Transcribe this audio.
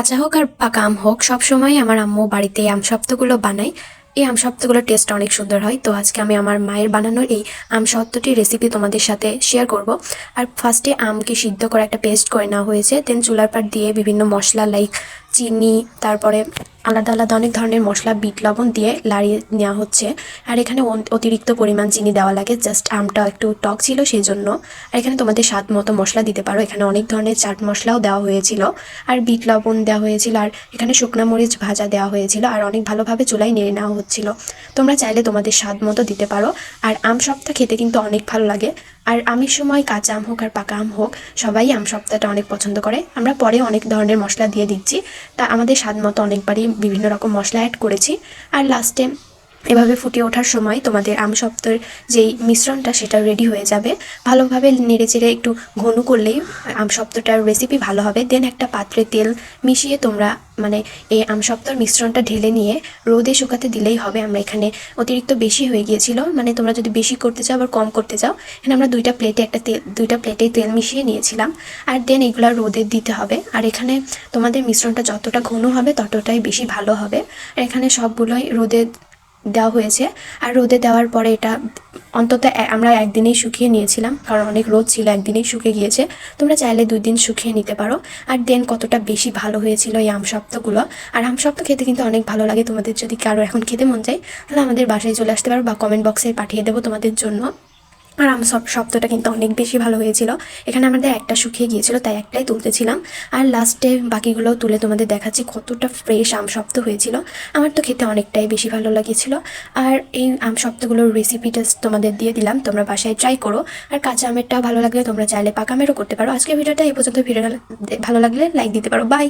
কাঁচা হোক আর পাকা আম হোক সবসময় আমার আম্মু বাড়িতে আম শব্দগুলো বানায়। এই আম শব্দগুলোর টেস্ট অনেক সুন্দর হয়। তো আজকে আমি আমার মায়ের বানানোর এই আম সত্ত্বটির রেসিপি তোমাদের সাথে শেয়ার করব। আর ফার্স্টে আমকে সিদ্ধ করে একটা পেস্ট করে নেওয়া হয়েছে দেন চুলার পাট দিয়ে বিভিন্ন মশলা লাইক চিনি, তারপরে আলাদা আলাদা অনেক ধরনের মশলা, বিট, লবণ দিয়ে লাড়িয়ে নেওয়া হচ্ছে। আর এখানে অতিরিক্ত পরিমাণ চিনি দেওয়া লাগে, জাস্ট আমটা একটু টক ছিল সেই জন্য আর এখানে তোমাদের স্বাদ মতো মশলা দিতে পারো। এখানে অনেক ধরনের চাট মশলাও দেওয়া হয়েছিল। আর বিট, লবণ দেওয়া হয়েছিল, আর এখানে শুকনো মরিচ ভাজা দেওয়া হয়েছিল, আর অনেক ভালোভাবে চুলায় নেড়ে নেওয়া হচ্ছিল। তোমরা চাইলে তোমাদের স্বাদ মতো দিতে পারো। আর আম সপ্তাহ খেতে কিন্তু অনেক ভালো লাগে। আর আমের সময় কাঁচা আম হোক আর পাকা আম হোক, সবাই আম সপ্তাহটা অনেক পছন্দ করে। আমরা পরে অনেক ধরনের মশলা দিয়ে দিচ্ছি। তা আমাদের স্বাদ মতো অনেকবারই বিভিন্ন রকম মশলা অ্যাড করেছি। আর লাস্টে এভাবে ফুটে ওঠার সময় তোমাদের আম সপ্তর যেই মিশ্রণটা সেটা রেডি হয়ে যাবে। ভালোভাবে নেড়ে চেড়ে একটু ঘন করলেই আম সপ্তটার রেসিপি ভালো হবে। দেন একটা পাত্রে তেল মিশিয়ে তোমরা মানে এই আম সপ্তর মিশ্রণটা ঢেলে নিয়ে রোদে শুকাতে দিলেই হবে। আমরা এখানে অতিরিক্ত বেশি হয়ে গিয়েছিল। মানে তোমরা যদি বেশি করতে চাও আবার কম করতে চাও, এখানে আমরা দুইটা প্লেটে একটা তেল, দুইটা প্লেটে তেল মিশিয়ে নিয়েছিলাম। আর দেন এগুলো রোদে দিতে হবে। আর এখানে তোমাদের মিশ্রণটা যতটা ঘন হবে, ততটাই বেশি ভালো হবে। আর এখানে সবগুলোই রোদে দেওয়া হয়েছে। আর রোদে দেওয়ার পরে এটা অন্তত আমরা একদিনেই শুকিয়ে নিয়েছিলাম, কারণ অনেক রোদ ছিল, একদিনেই শুকিয়ে গিয়েছে। তোমরা চাইলে দুই দিন শুকিয়ে নিতে পারো। আর দেন কতটা বেশি ভালো হয়েছিল এই আম সপ্তগুলো আর আমসপ্ত খেতে কিন্তু অনেক ভালো লাগে তোমাদের, যদি কারও এখন খেতে মন যায় তাহলে আমাদের বাসায় চলে আসতে পারো বা কমেন্ট বক্সে পাঠিয়ে দেবো তোমাদের জন্য। আর সব শব্দটা কিন্তু অনেক বেশি ভালো হয়েছিল। এখানে আমাদের একটা শুকিয়ে গিয়েছিল, তাই একটাই তুলতেছিলাম। আর লাস্টে বাকিগুলো তুলে তোমাদের দেখাচ্ছি, কতটা ফ্রেশ আম শব্দ হয়েছিল। আমার তো খেতে অনেকটাই বেশি ভালো লাগিয়েছিল আর এই আম শব্দগুলোর রেসিপিটা তোমাদের দিয়ে দিলাম, তোমরা বাসায় ট্রাই করো। আর কাঁচা আমেরটাও ভালো লাগলে তোমরা চাইলে পাকা আমেরও করতে পারো। আজকে ভিডিওটা এই পর্যন্ত, ভিডিওটা ভালো লাগলে লাইক দিতে পারো। বাই